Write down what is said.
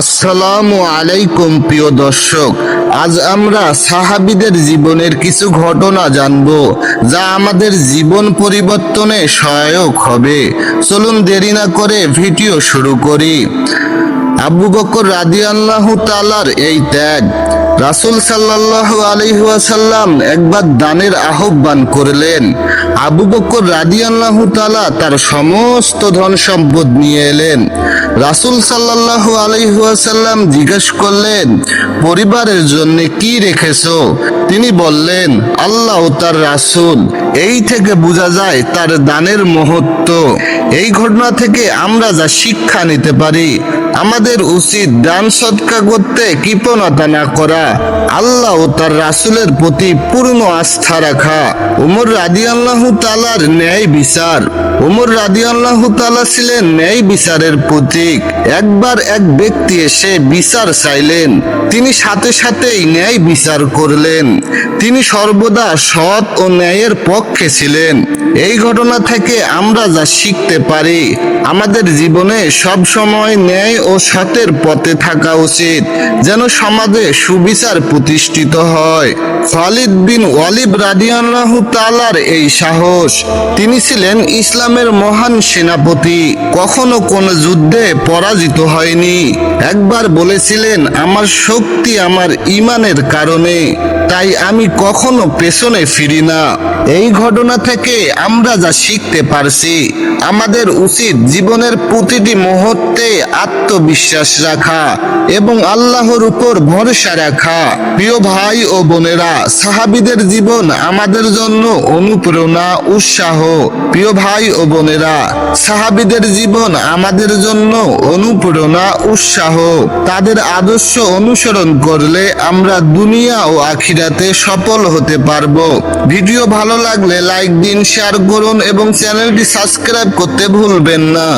আসসালামু আলাইকুম, প্রিয় দর্শক। আজ আমরা সাহাবিদের জীবনের কিছু ঘটনা জানব, যা আমাদের জীবন পরিবর্তনে সহায়ক হবে। চলুন দেরি না করে ভিডিও শুরু করি। আবু বকর রাদিয়াল্লাহু তালার এই ত্যাগ, রাসূল সাল্লাল্লাহু আলাইহি একবার দানের আহ্বান করলেন। আবু বকর রাদিয়াল্লাহু তাআলা তার সমস্ত ধন সম্পদ নিয়ে এলেন। রাসূল সাল্লাহ আলাইহি ওয়াসাল্লাম জিজ্ঞেস করলেন পরিবারের জন্য কি রেখেছো? তিনি বললেন, আল্লাহ তার রাসূল, এই থেকে বোঝা যায় তার দানের মহত্ব। এই ঘটনা থেকে আমরা যা শিক্ষা নিতে পারি, আমাদের উচিত দান সৎকা করতে কৃপণতা না করা, আল্লাহ ও তার রাসূলের প্রতি পূর্ণ আস্থা রাখা। উমর রাদিয়াল্লাহু তাআলার ন্যায় বিচার। উমর রাদিয়াল্লাহু তালা ছিলেন ন্যায় বিচারের প্রতীক। একবার এক ব্যক্তি এসে বিচার চাইলেন, তিনি সাথে সাথেই ন্যায় বিচার করলেন। তিনি সর্বদা সৎ ও ন্যায়ের পক্ষে ছিলেন। এই ঘটনা থেকে আমরা যা শিখতে পারি, আমাদের জীবনে সব সময় ন্যায় ও সতের পথে থাকা উচিত, যেন সমাজে সুবিচার প্রতিষ্ঠিত হয়। খালিদ বিন ওয়ালিব রাদিয়াল্লাহু তাআলার এই সাহস, তিনি ছিলেন ইসলামের মহান সেনাপতি, কখনো কোন যুদ্ধে পরাজিত হয়নি। একবার বলেছিলেন, আমার শক্তি আমার ইমানের কারণে। তাই আমি কখনো পেছনে ফিরি না। এই ঘটনা থেকে আমরা যা শিখতে পারছি, আমাদের উচিত জীবনের প্রতিটি মুহূর্তে আত্মবিশ্বাস রাখা এবং আল্লাহর উপর ভরসা রাখা। প্রিয় ভাই ও বোনেরা, সাহাবিদের জীবন আমাদের জন্য অনুপ্রেরণা, উৎসাহ। প্রিয় ভাই ও বোনেরা, সাহাবিদের জীবন আমাদের জন্য অনুপ্রেরণা, উৎসাহ। তাদের আদর্শ অনুসরণ করলে আমরা দুনিয়া ও আখিরাতে সফল হতে পারব। ভিডিও ভালো লাগলে লাইক দিন শেয়ার করুন এবং চ্যানেলটি সাবস্ক্রাইব করতে ভুলবেন না।